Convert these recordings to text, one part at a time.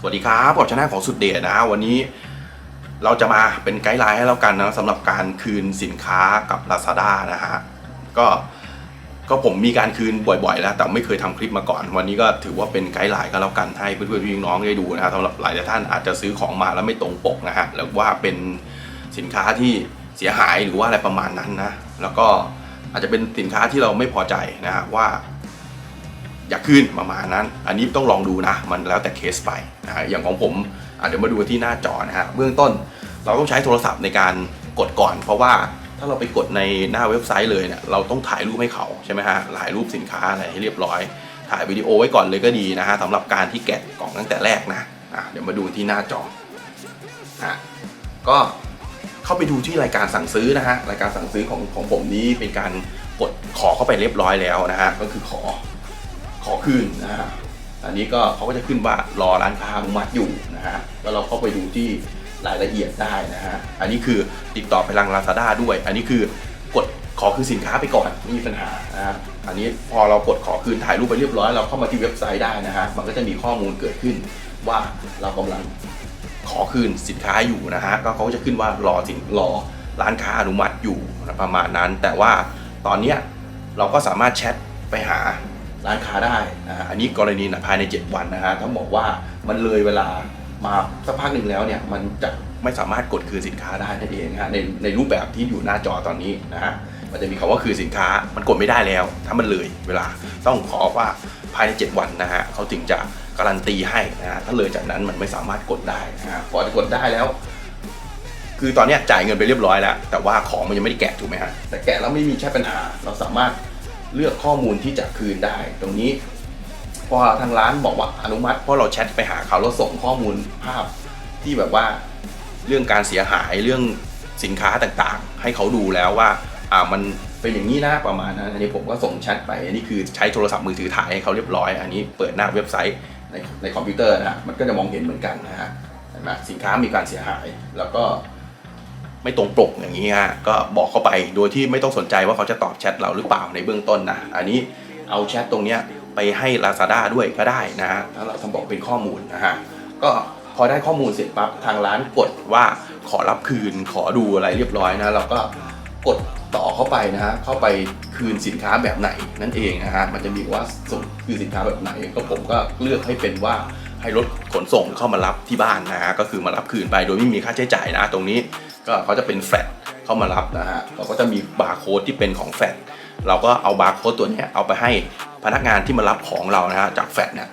สวัสดีครับผมชนะของสุดเดชนะวันนี้เราจะมาเป็นไกด์ไลน์ให้แล้วกันนะสำหรับการคืนสินค้ากับ Lazada นะฮะก็ก็ผมมีการคืนบ่อยๆ แล้ว แต่ไม่เคยทำคลิปมาก่อน วันนี้ก็ถือว่าเป็นไกด์ไลน์ก็แล้วกันให้เพื่อนๆพี่น้องได้ดูนะฮะสำหรับหลายท่านอาจจะซื้อของมาแล้วไม่ตรงปกนะฮะหรือว่าเป็นสินค้าที่เสียหายหรือว่าอะไรประมาณนั้นนะแล้วก็อาจจะเป็นสินค้าที่เราไม่พอใจนะฮะว่า อยากขึ้นประมาณนั้น อันนี้ต้องลองดูนะ มันแล้วแต่เคสไปนะฮะอย่างของผมเดี๋ยวมาดูที่หน้าจอนะฮะเบื้องต้นเราต้องใช้โทรศัพท์ในการกดก่อน เพราะว่าถ้าเราไปกดในหน้าเว็บไซต์เลยเนี่ยเราต้องถ่ายรูปให้เขาใช่ไหมฮะถ่ายรูปสินค้าอะไรให้เรียบร้อย ถ่ายวิดีโอไว้ก่อนเลยก็ดีนะฮะสำหรับการที่แกะกล่องตั้งแต่แรกนะอะเดี๋ยวมาดูที่หน้าจออะก็เข้าไปดูที่รายการสั่งซื้อนะฮะรายการสั่งซื้อของของผมนี้เป็นการกดขอเข้าไปเรียบร้อยแล้วนะฮะก็คือขอ ขอคืนนะฮะอันนี้ก็เขาก็จะขึ้นว่ารอร้านค้าอนุมัติอยู่นะฮะแล้วเราเข้าไปดูที่รายละเอียดได้นะฮะอันนี้คือติดต่อไปทาง Lazada ด้วย อันนี้คือกดขอคืนสินค้าไปก่อนไม่มีปัญหานะฮะอันนี้พอเรากดขอคืนถ่ายรูปไปเรียบร้อยเราเข้ามาที่เว็บไซต์ได้นะฮะมันก็จะมีข้อมูลเกิดขึ้นว่าเรากำลังขอคืนสินค้าอยู่นะฮะก็เขาจะขึ้นว่ารอสินรอร้านค้าอนุมัติอยู่ประมาณนั้น แต่ว่าตอนเนี้ยเราก็สามารถแชทไปหา ร้านค้าได้นะอันนี้กรณีนะภายใน 7 วันนะฮะต้องบอกว่ามันเลยเวลามาสักพักหนึ่งแล้วเนี่ยมันจะไม่สามารถกดคืนสินค้าได้นั่นเองนะฮะในในรูปแบบที่อยู่หน้าจอตอนนี้นะฮะมันจะมีคำว่าคืนสินค้ามันกดไม่ได้แล้ว ถ้ามันเลยเวลาต้องขอว่าภายใน 7 วันนะฮะเขาถึงจะการันตีให้นะฮะถ้าเลยจากนั้นมันไม่สามารถกดได้นะฮะพอจะกดได้แล้ว คือตอนนี้จ่ายเงินไปเรียบร้อยแล้ว แต่ว่าของมันยังไม่ได้แกะถูกไหมฮะแต่แกะแล้วไม่มีใช่ปัญหาเราสามารถ เลือกข้อมูลที่จะคืนได้ ตรงนี้พอทางร้านบอกว่าอนุมัติเพราะเราแชทไปหาเขาแล้วส่งข้อมูลภาพที่แบบว่าเรื่องการเสียหายเรื่องสินค้าต่างๆ ให้เขาดูแล้วว่าอ่ามันเป็นอย่างนี้นะประมาณนั้นอันนี้ผมก็ส่งแชทไปอันนี้คือใช้โทรศัพท์มือถือถ่ายให้เขาเรียบร้อย อันนี้เปิดหน้าเว็บไซต์ในในคอมพิวเตอร์นะฮะมันก็จะมองเห็นเหมือนกันนะฮะเห็นไหมสินค้ามีการเสียหายแล้วก็ ไม่ตรงปกอย่างนี้ฮะก็บอกเข้าไปโดยที่ไม่ต้องสนใจว่าเขาจะตอบแชทเราหรือเปล่าในเบื้องต้นนะอันนี้เอาแชทตรงเนี้ยไปให้ Lazada ด้วยก็ได้นะฮะถ้าเราทำบอกเป็นข้อมูลนะฮะก็พอได้ข้อมูลเสร็จปั๊บทางร้านกดว่าขอรับคืนขอดูอะไรเรียบร้อยนะเราก็กดต่อเข้าไปนะฮะเข้าไปคืนสินค้าแบบไหนนั่นเองนะฮะมันจะมีว่าส่งคืนสินค้าแบบไหน ก็ผมก็เลือกให้เป็นว่าให้รถขนส่งเข้ามารับที่บ้านนะฮะก็คือมารับคืนไปโดยไม่มีค่าใช้จ่ายนะ ตรงนี้ ก็เขาจะเป็นแฟลตเข้ามารับนะฮะเราก็จะมีบาร์โค้ดที่เป็นของแฟลตเราก็เอาบาร์โค้ดตัวนี้เอาไปให้พนักงานที่มารับของเรานะฮะจากแฟลตเนี่ย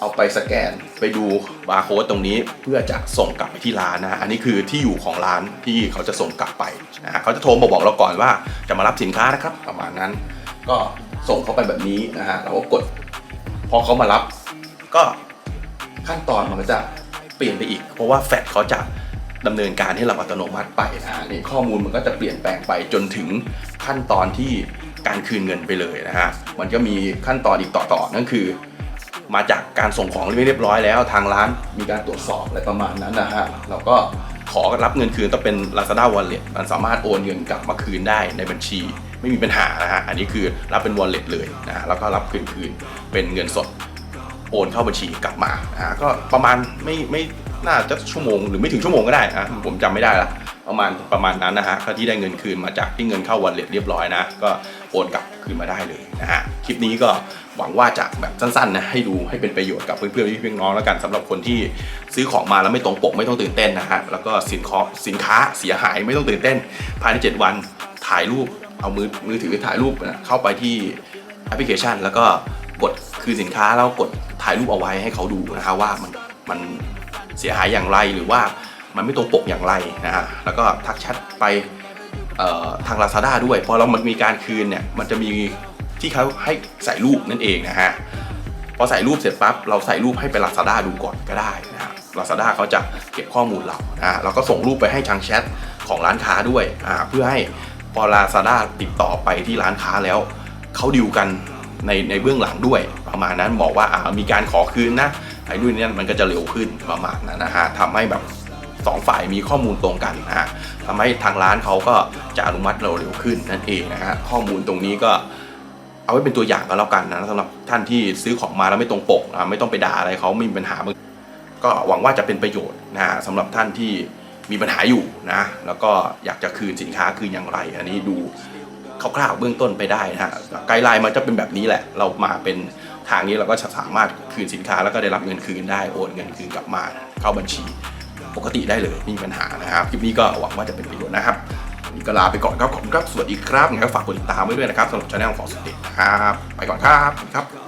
เอาไปสแกนไปดูบาร์โค้ดตรงนี้เพื่อจะส่งกลับไปที่ร้านนะฮะอันนี้คือที่อยู่ของร้านที่เขาจะส่งกลับไปนะฮะเขาจะโทรมาบอกเราก่อนว่าจะมารับสินค้านะครับประมาณนั้น ก็ส่งเขาไปแบบนี้นะฮะเราก็กดพอเขามารับก็ขั้นตอนมันก็จะเปลี่ยนไปอีก เพราะว่าแฟดเขาจะ ดำเนินการให้เราอัตโนมัติไปนะฮะนี่ข้อมูลมันก็จะเปลี่ยนแปลงไปจนถึงขั้นตอนที่การคืนเงินไปเลยนะฮะมันก็มีขั้นตอนอีกต่อๆนั่นคือ มาจากการส่งของเรียบร้อยแล้ว ทางร้านมีการตรวจสอบอะไรประมาณนั้นนะฮะเราก็ขอรับเงินคืนต้องเป็น Lazada Wallet มันสามารถโอนเงินกลับมาคืนได้ในบัญชี ไม่มีปัญหานะฮะอันนี้คือรับเป็น Wallet เลยนะฮะแล้วก็รับคืนคืนเป็นเงินสดโอนเข้าบัญชีกลับมาอ่าก็ประมาณไม่ไม่ น่าจะชั่วโมงหรือไม่ถึงชั่วโมงก็ได้อะผมจำไม่ได้ละประมาณประมาณนั้นนะฮะก็ที่ได้เงินคืนมาจากที่เงินเข้าวันเล็ตเรียบร้อยนะ ก็โอนกลับคืนมาได้เลยนะฮะคลิปนี้ก็หวังว่าจะแบบสั้นๆนะให้ดูให้เป็นประโยชน์กับเพื่อนๆพี่ๆน้องแล้วกันสำหรับคนที่ซื้อของมาแล้วไม่ตรงปกไม่ต้องตื่นเต้นนะฮะแล้วก็สินค้าสินค้าเสียหายไม่ต้องตื่นเต้น ภายใน 7 วันถ่ายรูปเอามือมือถือถ่ายรูปนะเข้าไปที่แอปพลิเคชัน แล้วก็กดคือสินค้าแล้วกดถ่ายรูปเอาไว้ให้เขาดูนะฮะว่ามันมัน เสียหายอย่างไรหรือว่ามันไม่ตรงปกอย่างไรนะฮะแล้วก็ทักแชทไปทาง Lazada ด้วย พอเรามันมีการคืนเนี่ยมันจะมีที่เขาให้ใส่รูปนั่นเองนะฮะพอใส่รูปเสร็จปั๊บเราใส่รูปให้ไป Lazada ดูก่อนก็ได้นะฮะ Lazada เขาจะเก็บข้อมูลเรานะฮะเราก็ส่งรูปไปให้ทางแชทของร้านค้าด้วยอ่าเพื่อให้พอ Lazada ติดต่อไปที่ร้านค้าแล้วเขาดิวกันในในเบื้องหลังด้วยประมาณนั้นบอกว่าอ่ามีการขอคืนนะ ไอ้นู่นนี่มันก็จะเร็วขึ้นประมาณนั้นนะฮะทำให้แบบสองฝ่ายมีข้อมูลตรงกันนะฮะทำให้ทางร้านเขาก็จะอนุมัติเราเร็วขึ้นนั่นเองนะฮะข้อมูลตรงนี้ก็เอาไว้เป็นตัวอย่างก็แล้วกันนะสำหรับท่านที่ซื้อของมาแล้วไม่ตรงปกอะไม่ต้องไปด่าอะไรเขาไม่มีปัญหาก็หวังว่าจะเป็นประโยชน์นะฮะสำหรับท่านที่มีปัญหาอยู่นะ แล้วก็อยากจะคืนสินค้าคืนอย่างไร อันนี้ดูคร่าวๆเบื้องต้นไปได้นะฮะไกด์ไลน์มันจะเป็นแบบนี้แหละ เรามาเป็น ทางนี้เราก็จะสามารถคืนสินค้าแล้วก็ได้รับเงินคืนได้โอนเงินคืนกลับมาเข้าบัญชี ปกติได้เลยไม่มีปัญหานะครับคลิปนี้ก็หวังว่าจะเป็นประโยชน์นะครับนี่ก็ลาไปก่อนครับขอบคุณครับสวัสดีครับงั้นฝากกดติดตามไว้ด้วยนะครับสำหรับช่องของสุดเด็ดนะครับไปก่อนครับสวัสดีครับ